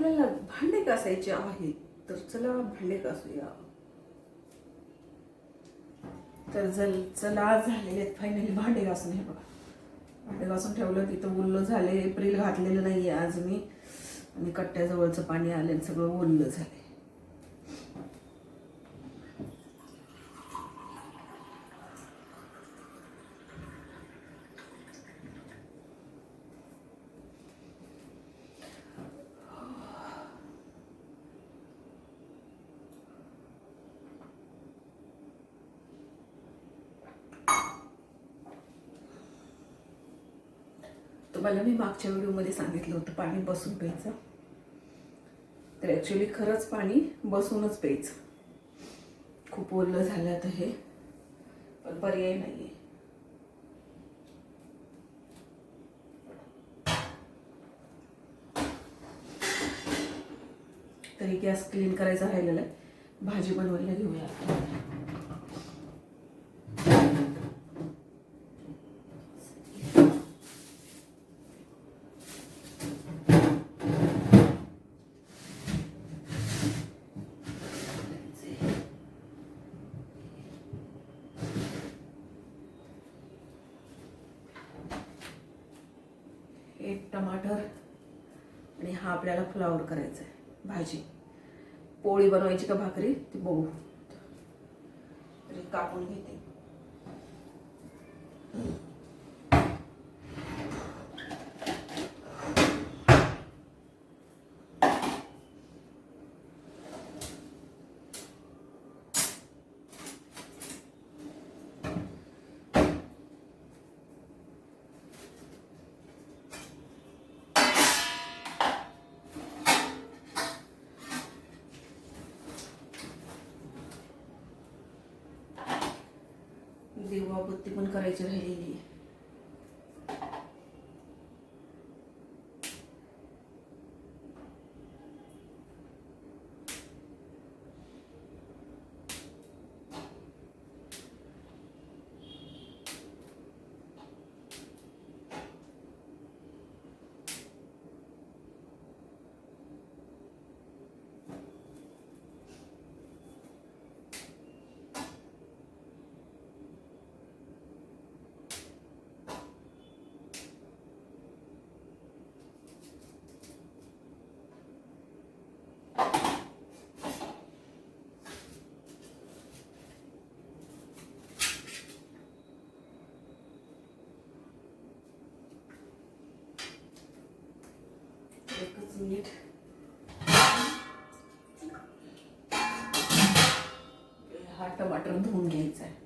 आपल्याला भांडे घासायचे आहेत तर चला भांडे घासूया. तर जल चला झालेले आहेत फायनली भांडे घासून हे बघा. भांडे घासून ठेवलं तिथं ओल्लं झाले एप्रिल घातलेलं नाही आहे आज मी. आणि कट्ट्याजवळचं पाणी आलं सगळं ओल्लं झालं तुम्हाला मी मागच्या व्हिडिओमध्ये सांगितलं होतं पाणी बसून प्यायचं. तर ॲक्च्युली खरंच पाणी बसूनच प्यायचं. खूप ओलं झालं तर हे पण पर्याय नाही आहे तरी गॅस क्लीन करायचा राहिलेला आहे. भाजी बनवायला घेऊया एक टमाटर आणि हा आपल्याला फ्लावर करायचं आहे भाजी. पोळी बनवायची का भाकरी? ती बघू. तरी कापून घेते. देवाबत्ती पण करायची राहिलेली आहे एकच मिनिट हा टमाटर धुवून घ्यायचा आहे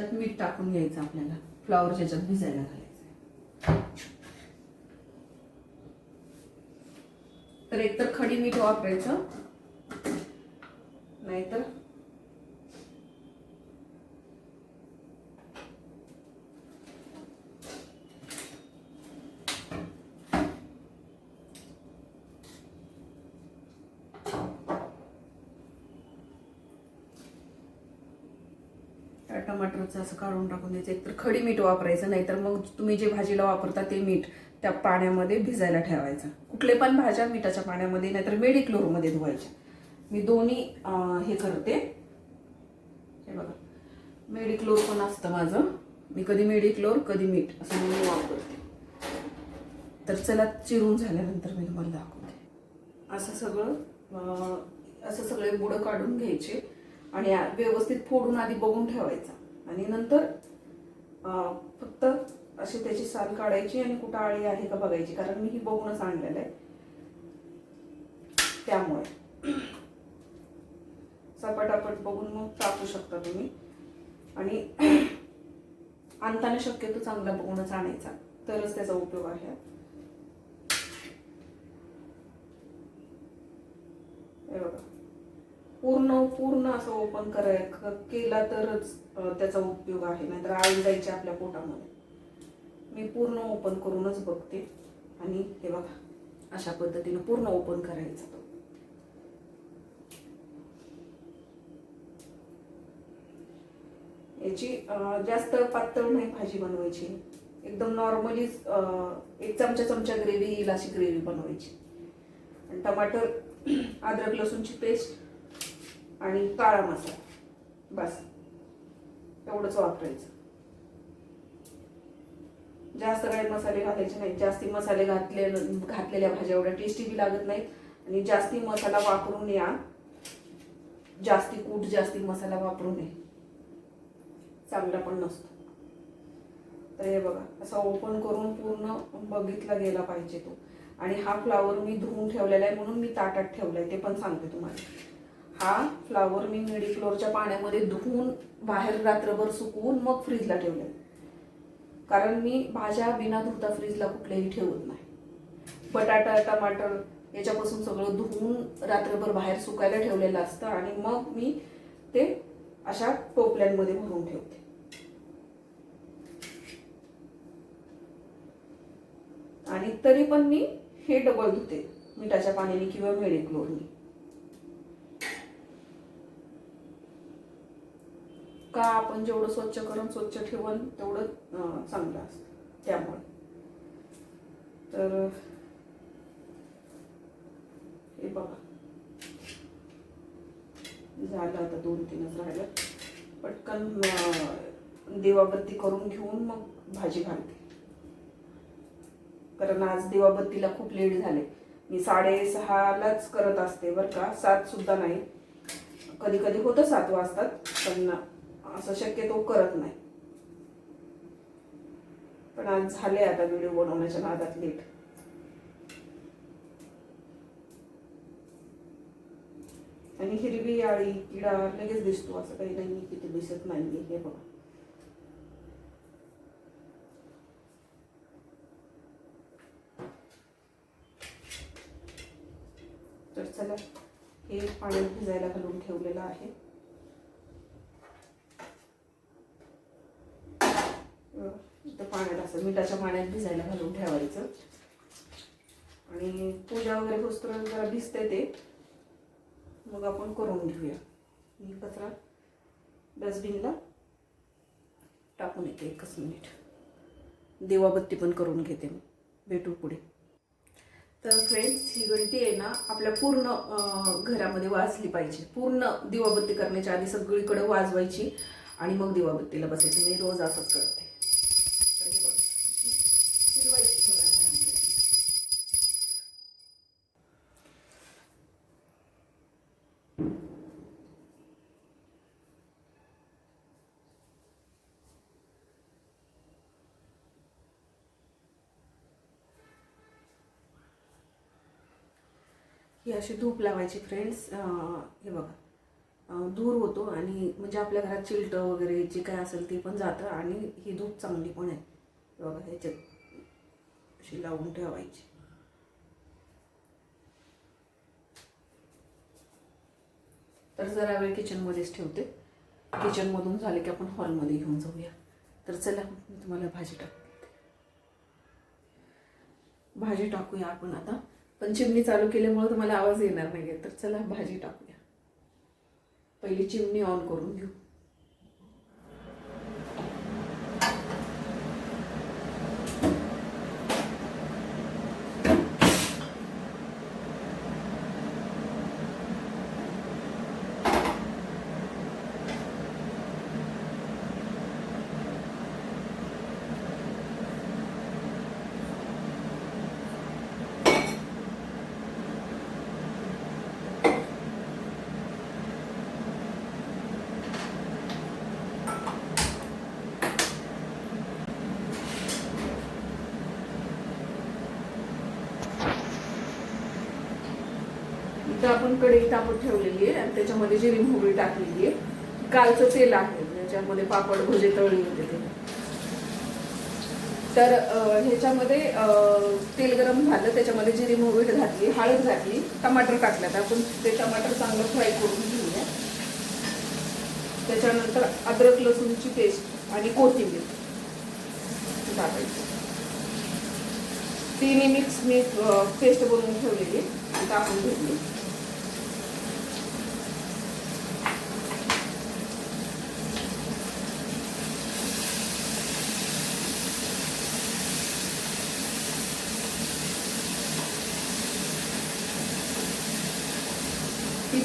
त्याच्यात मीठ टाकून घ्यायचं आपल्याला. फ्लॉवर याच्यात भिजायला घालायचं. तर एकतर खडी मीठ वापरायचं. नाहीतर त्या टमाटरचं असं काढून टाकून द्यायचं. एकतर खडी मीठ वापरायचं नाहीतर मग तुम्ही जे भाजीला वापरता ते मीठ त्या पाण्यामध्ये भिजायला ठेवायचं. कुठले पण भाज्या मिठाच्या पाण्यामध्ये नाहीतर मेडिक्लोरमध्ये धुवायच्या. मी दोन्ही हे करते. हे बघा. मेडिक्लोर पण असतं माझं. मी कधी मेडिक्लोर कधी मीठ असं मी वापरते. तर चला चिरून झाल्यानंतर मी तुम्हाला दाखवते. असं सगळं असं सगळे बुडं काढून घ्यायचे. आणि व्यवस्थित फोडून आधी बघून ठेवायचा. आणि नंतर फक्त अशी त्याची साल काढायची आणि कुठं आळी आहे का बघायची कारण मी ही बघूनच आणलेलं आहे. त्यामुळे. सपाटापट बघून मग टाकू शकता तुम्ही. आणि आणताना शक्यतो चांगला बघूनच आणायचा. तरच त्याचा उपयोग आहे हे बघा पूर्ण पूर्ण असं ओपन कराय केला तरच त्याचा उपयोग आहे. नाहीतर आळी जायची आपल्या पोटामध्ये. मी पूर्ण ओपन करूनच बघते. आणि हे बघा अशा पद्धतीनं पूर्ण ओपन करायचं. तो याची जास्त पातळ नाही भाजी बनवायची. एकदम नॉर्मली एक चमचा चमचा ग्रेव्ही येईल अशी ग्रेव्ही बनवायची. आणि टमाटर अद्रक लसूणची पेस्ट आणि काळा मसाला. बस. एवढंच वापरायचं. जास्त काही मसाले घालायचे नाहीत. जास्ती मसाले घातले घातलेल्या भाज्या एवढ्या टेस्टी बी लागत नाहीत. आणि जास्ती मसाला वापरून या जास्ती कूट जास्ती मसाला वापरू नये. चांगला पण नसतो. तर हे बघा असा ओपन करून पूर्ण बघितला गेला पाहिजे तो. आणि हा फ्लावर मी धुवून ठेवलेला आहे म्हणून मी ताटात ठेवलाय ते पण सांगते तुम्हाला. हा फ्लावर मी मिडी फ्लोअरच्या पाण्यामध्ये धुवून बाहेर रात्रभर सुकवून मग फ्रीजला ठेवले कारण मी भाज्या बिना धुता फ्रीजला कुठल्याही ठेवत नाही. बटाटा टमाटर याच्यापासून सगळं धुवून रात्रभर बाहेर सुकायला ठेवलेलं असतं आणि मग मी ते अशा टोपल्यांमध्ये भरून ठेवते. आणि तरी पण मी हे डबल धुते मिठाच्या पाण्याने किंवा मेडिक्लोरने का आपण जेवढं स्वच्छ करून स्वच्छ ठेवून तेवढं चांगलं असतं. त्यामुळे. तर हे बघा. झालं आता दोन तीनच राहिलं. पटकन देवाबत्ती करून घेऊन मग भाजी घालते. कारण आज देवाबत्तीला खूप लेट झाले. मी साडेसहालाच करत असते बरं का. सात सुद्धा नाही. कधी कधी होतं सात वाजतात पण असं शक्यतो करत नाही. पण आज झाले आता व्हिडिओ बनवण्याच्या नादात लेट आणि हिरवी आळी किडा लगेच दिसतो असं काही नाही की ते दिसत नाही हे बघा. तर चला हे पाण्यात भिजायला घालून ठेवलेलं आहे अं, इथं पाण्यात असं मिठाच्या पाण्यात भिजायला घालून ठेवायचं. आणि पूजा वगैरे होस्तोवर जरा भिजते ते. मग आपण करून घेऊया. मी कचरा डस्टबिनला टाकून येते एकच मिनिट. देवाबत्ती पण करून घेते मी. भेटू पुढे. तर फ्रेंड्स ही घंटी आहे ना आपल्या पूर्ण घरामध्ये वाजली पाहिजे. पूर्ण दिवाबत्ती करण्याच्या आधी सगळीकडे वाजवायची आणि मग दिवाबत्तीला बसायचं. मी रोज असंच करते. ही अशी धूप लावायची फ्रेंड्स हे बघा. दूर धूर होतो आणि म्हणजे आपल्या घरात चिलटं वगैरे जे काय असेल ते पण जातं आणि ही धूप चांगली पण आहे. हे बघा ह्याच्यात अशी लावून ठेवायची. तर जरा वेळ किचनमध्येच ठेवते. किचनमधून झाले की आपण हॉलमध्ये घेऊन जाऊया. तर चला मी तुम्हाला भाजी टाकते. भाजी टाकूया आपण आता. पण चिमणी चालू केल्यामुळे तुम्हाला आवाज येणार नाही तर चला भाजी टाकूया. पहिली चिमणी ऑन करून घेऊ. इथं आपण कढई तापत ठेवलेली आहे आणि त्याच्यामध्ये जिरी मोहरी टाकलेली आहे. कालचं तेल आहे ज्याच्यामध्ये पापड भजे तळली होते ते. तर ह्याच्यामध्ये तेल गरम झालं त्याच्यामध्ये जिरी मोहरी घातली हळद घातली टमाटर टाकल्यात. आपण ते टमाटर चांगलं फ्राय करून घेऊया. त्याच्यानंतर अद्रक लसूणची पेस्ट आणि कोथिंबीर टाकायची. तिन्ही मिक्स मी पेस्ट बनवून ठेवलेली ती टाकून घेतली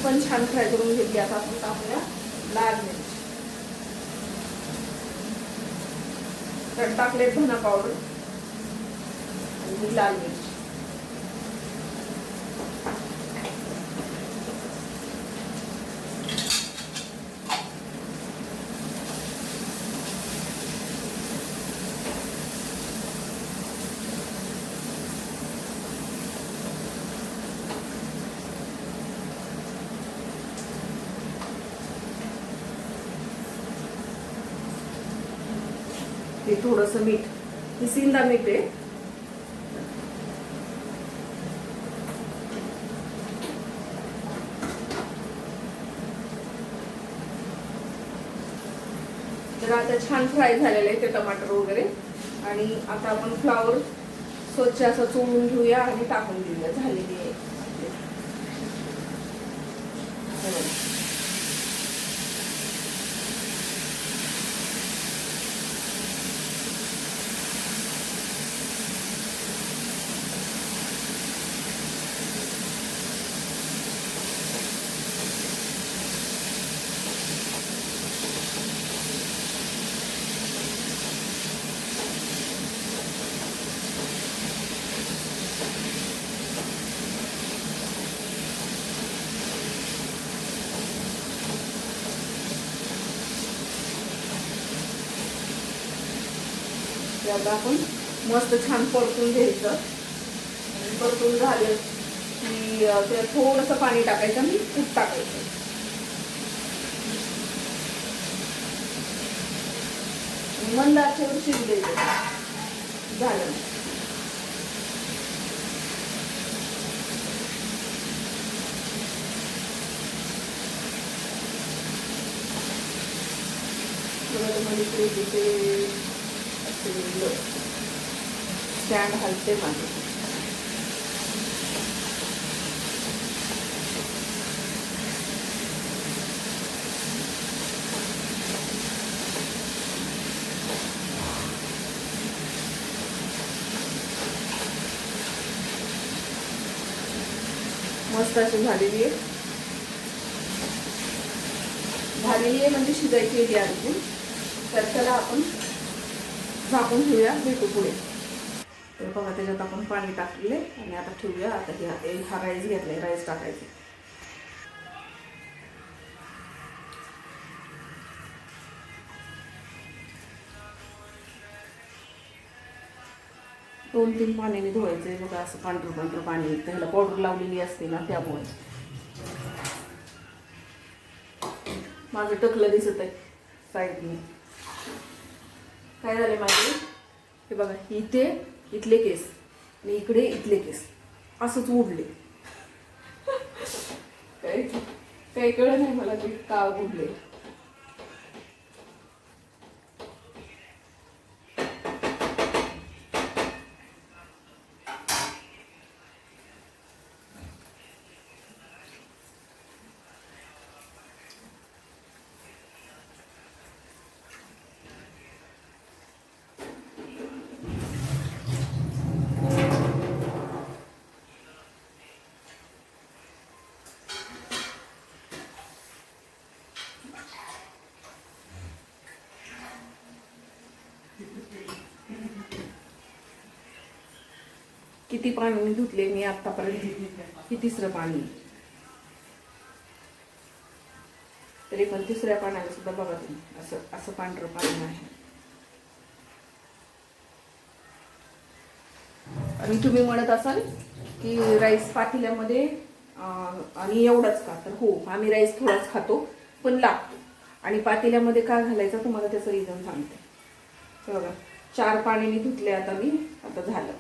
पण छान फ्राय करून घेतली आता आपण टाकूया लाल मिरची. तर टाकले धना पावडर आणि लाल मिरची. म्हणजे हे थोडस मीठ. ही सिंदा मीठ आहे. तर आता छान फ्राय झालेले आहे ते टमाटर वगैरे. आणि आता आपण फ्लावर स्वच्छ असं चोळून घेऊया आणि टाकून घेऊया झालेली आहे. त्याला आपण. मस्त छान परतून घ्यायचं. आणि परतून झालं की त्याला त्यात थोडंसं पाणी टाकायचं आणि तूप टाकायचं. आणि मंद आचेवर शिजू द्यायचं झालं थोडं म्हणजे स्टँड हलते माझे. मस्त अशी झालेली आहे. झालेली आहे म्हणजे शिजायची आहे ती आणखी तर त्याला आपण झाकून ठेवूया भेटू पुढे तर बघा त्याच्यात आपण पाणी टाकले आणि आता ठेवूया आता हे हे राईस घेतलाय राईस टाकायचे दोन तीन पाण्याने धुवायचंय बघा असं पांढरं पांढरं पाणी येतं ह्याला पावडर लावलेली असते ना त्यामुळे माझं टकलं दिसत आहे साईडने काय झाले माझे हे बघा इथे इथले केस आणि इकडे इथले केस. असंच उडले. काही काही कळलं नाही मला ते का उडले. किती पाणी धुतले मी आतापर्यंत की तिसरं पाणी? तरी पण तिसऱ्या पाण्याला सुद्धा बघा तुम्ही असं असं पांढरं पाणी आहे. आणि तुम्ही म्हणत असाल की राईस पातेल्यामध्ये आणि एवढाच का? तर हो आम्ही राईस थोडाच खातो पण लागतो. आणि पातेल्यामध्ये का घालायचं? तुम्हाला त्याचं रिझन सांगते. बघा चार पाण्याने धुतले आता मी आता झालं.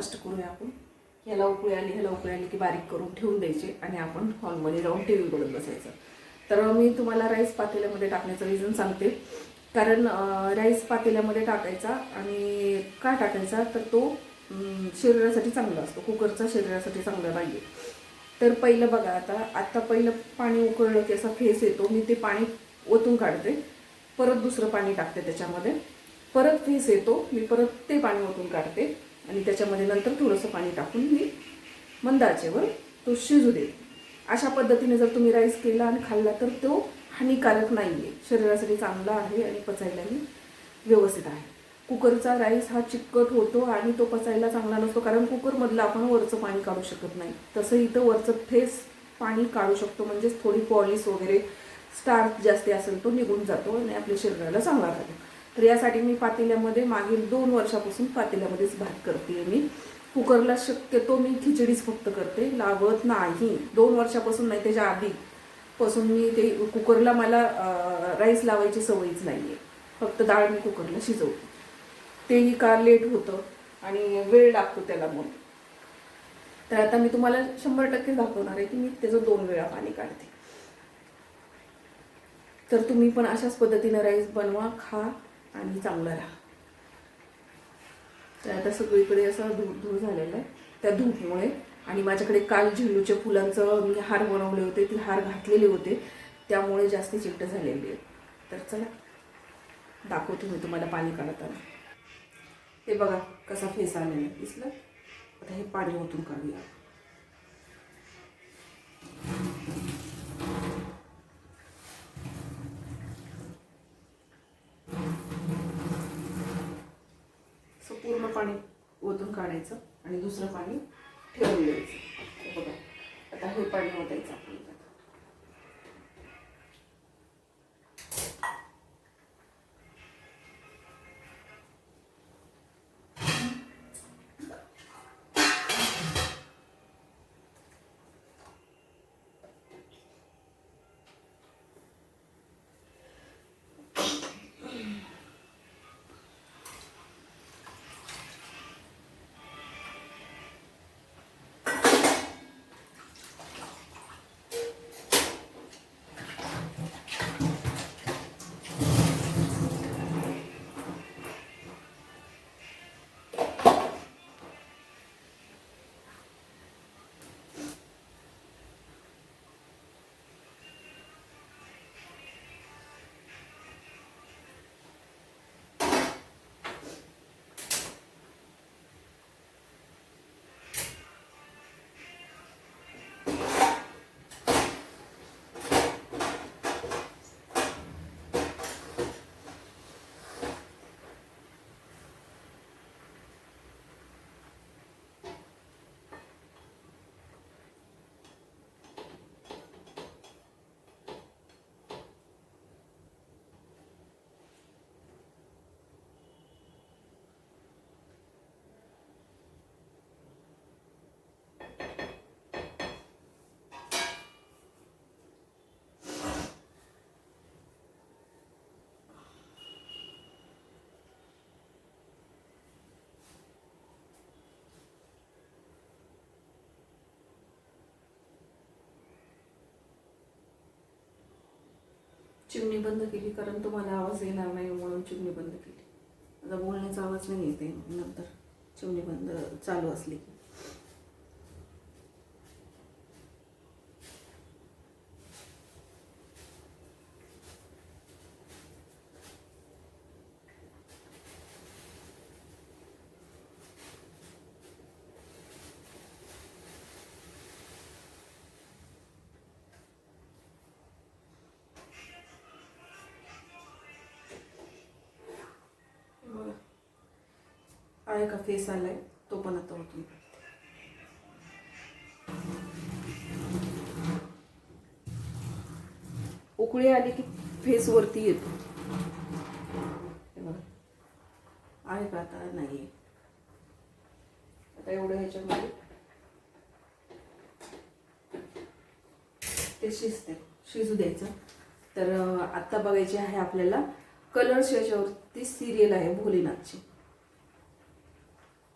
फास्ट करूया आपण. ह्याला उकळी आली ह्याला उकळी आली की बारीक करून ठेवून द्यायचे आणि आपण हॉलमध्ये जाऊन टी व्ही बघत बसायचं. तर मी तुम्हाला राईस पातेल्यामध्ये टाकण्याचं रिझन सांगते. कारण राईस पातेल्यामध्ये टाकायचा आणि का टाकायचा? तर तो शरीरासाठी चांगला असतो. कुकरचा शरीरासाठी चांगला नाही तर पहिलं बघा आता आत्ता पहिलं पाणी उकळलं की असा फेस येतो. मी ते पाणी ओतून काढते. परत दुसरं पाणी टाकते त्याच्यामध्ये. परत फेस येतो. मी परत ते पाणी ओतून काढते. आणि त्याच्यामध्ये नंतर थोडंसं पाणी टाकून मी मंद आचेवर तो शिजू देते. अशा पद्धतीने जर तुम्ही राईस केला आणि खाल्ला तर तो हानिकारक नाही आहे शरीरासाठी चांगला आहे आणि पचायलाही व्यवस्थित आहे. कुकरचा राईस हा चिकट होतो आणि तो पचायला चांगला नसतो कारण कुकरमधलं आपण वरचं पाणी काढू शकत नाही. तसं इथं वरचं ठेस पाणी काढू शकतो म्हणजेच थोडी पॉलिश वगैरे स्टार्च जास्ती असेल तो निघून जातो आणि आपल्या शरीराला चांगला राहतो. तर यासाठी मी पातेल्यामध्ये मागील दोन वर्षापासून पातेल्यामध्येच भात करते मी. कुकरला शक्यतो मी खिचडीच फक्त करते लावत नाही. दोन वर्षापासून नाही त्याच्या आधी पासून मी ते कुकरला मला राईस लावायची सवयच नाही आहे फक्त डाळ मी कुकरला शिजवते. तेही का लेट होतं आणि वेळ लागतो त्याला मग. तर आता मी तुम्हाला शंभर टक्के दाखवणार आहे की मी त्याचं दोन वेळा पाणी काढते. तर तुम्ही पण अशाच पद्धतीनं राईस बनवा खा. आणि चांगलं राहा. तर आता सगळीकडे असं धूप धूळ झालेला आहे. त्या धूपमुळे आणि माझ्याकडे काल झेंडूच्या फुलांचं मी हार बनवले होते ते हार घातलेले होते. त्यामुळे जास्त चिट्ट झालेली आहेत. तर चला दाखवते मी तुम्हाला पाणी काढताना हे बघा कसा फेस आलेला दिसलं? आता हे पाणी ओतून काढूया असं पूर्ण पाणी ओतून काढायचं आणि दुसरं पाणी ठेवून द्यायचं. बघा. आता हे पाणी ओतायचं आपण चिमणी बंद केली कारण तुम्हाला आवाज येणार नाही म्हणून चिमणी बंद केली. आता बोलण्याचा आवाज नाही येते नंतर चिमणी बंद चालू असली की. आहे का फेस आलाय तो पण आता होतो उकळी आली की फेस वरती येतो. आहे का आता? नाही. आता एवढं ह्याच्यामध्ये ते शिजते शिजू द्यायचं. तर आत्ता बघायची आहे आपल्याला. कलर्स याच्यावरती सिरियल आहे भोलेनाथची.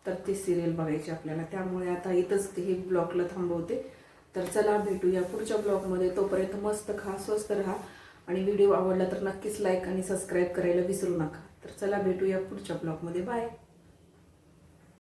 तर ती सिरियल बघायची आपल्याला. त्यामुळे आता इथंच हे ब्लॉगला थांबवते. तर चला भेटूया पुढच्या ब्लॉगमध्ये तोपर्यंत मस्त खा स्वस्त राहा. आणि व्हिडिओ आवडला तर नक्कीच लाईक आणि सबस्क्राईब करायला विसरू नका. तर चला भेटूया पुढच्या ब्लॉगमध्ये बाय